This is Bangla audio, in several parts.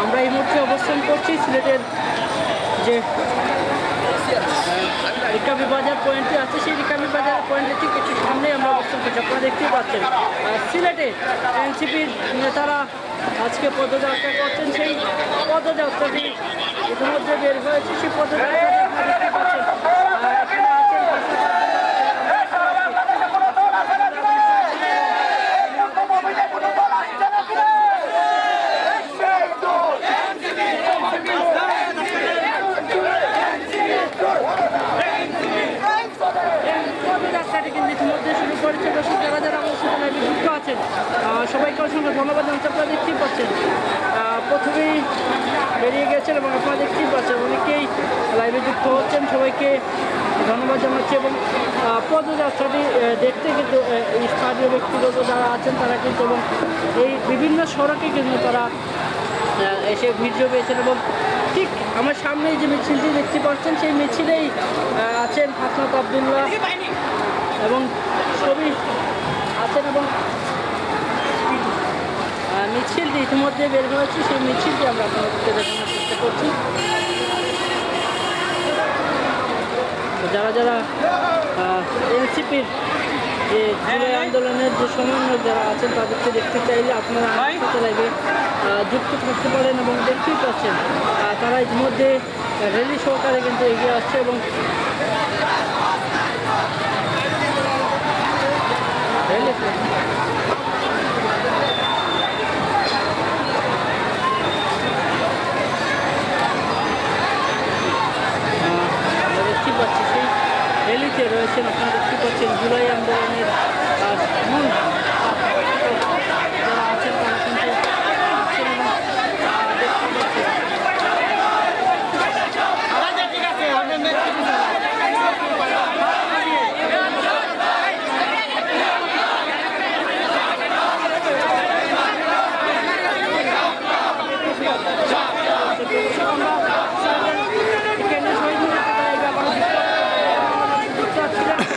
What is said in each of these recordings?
আমরা এই মুহূর্তে অবস্থান করছি সিলেটের যে রিকাবি বাজার পয়েন্টটি আছে। সেই রিকাবি বাজার পয়েন্টের ঠিক একটু সামনেই আমরা অবস্থান করছি। আপনারা দেখতেই পাচ্ছেন সিলেটে এনসিপির নেতারা আজকে পদযাত্রা করছেন। সেই পদযাত্রাটি ইতিমধ্যে বের হয়েছে। সেই পদযাত্রাটি আপনারা দেখতে পাচ্ছেন আর এখানে আছেন পদযাত্রাটি কিন্তু ইতিমধ্যে শুরু করেছে দর্শক যারা যারা আমার সাথে লাইভে যুক্ত আছেন আহ, সবাইকে অসংখ্য ধন্যবাদ আপনারা দেখতেই পাচ্ছেন। প্রথমেই বেরিয়ে গেছেন এবং আপনারা দেখতেই পাচ্ছেন, অনেকেই লাইভে যুক্ত হচ্ছেন। সবাইকে ধন্যবাদ জানাচ্ছি এবং পদযাত্রাটি দেখতে কিন্তু স্থানীয় ব্যক্তিগত যারা আছেন তারা কিন্তু এবং এই বিভিন্ন সড়কে কিন্তু তারা এসে ভিডিও পেয়েছেন এবং ঠিক আমার সামনেই যে মিছিলটি দেখতে পাচ্ছেন, সেই মিছিলেই আছেন হাসনাত আবদুল্লাহ এবং ছবি আছেন এবং মিছিলটি ইতিমধ্যে বের হয়েছে সেই মিছিলটি আমরা আপনাদেরকে দেখানোর চেষ্টা করছি। যারা যারা এনসিপির যে জুলাই আন্দোলনের যে সমন্বয় যারা আছেন তাদেরকে দেখতে চাইলে আপনারা লাইভে আহ, যুক্ত থাকতে পারেন এবং দেখতেই পাচ্ছেন তারা ইতিমধ্যে রেলি সহকারে কিন্তু এগিয়ে আসছে এবং র্যালি আমরা দেখতে পাচ্ছি সেই র্যালিতে রয়েছেন আপনারা দেখতে পাচ্ছেন জুলাই আন্দোলনের মূল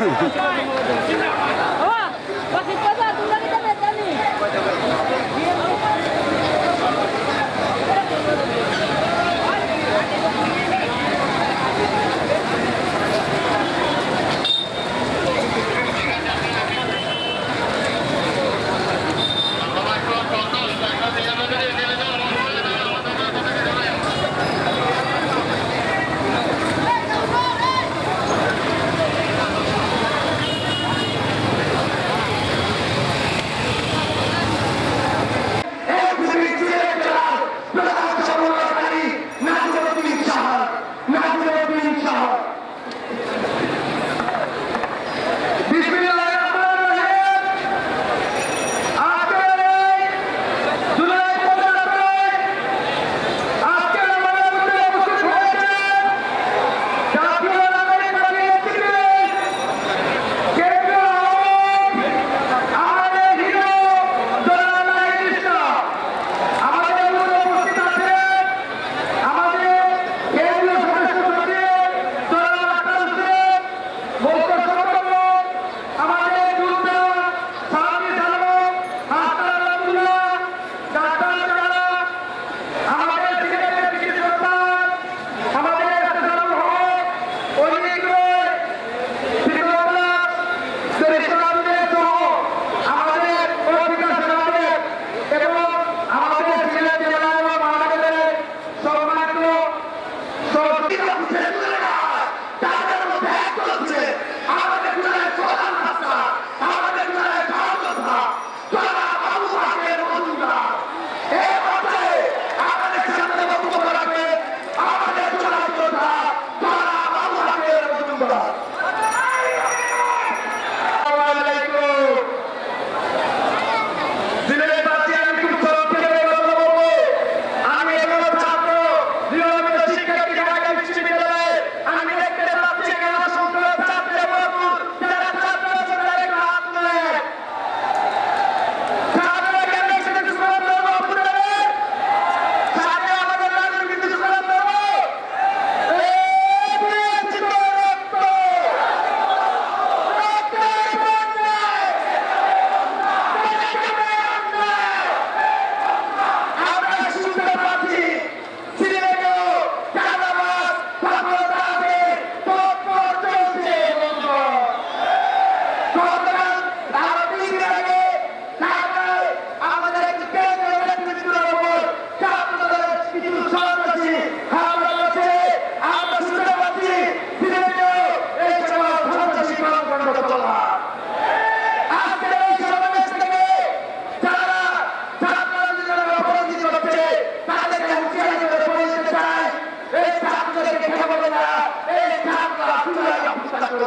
true.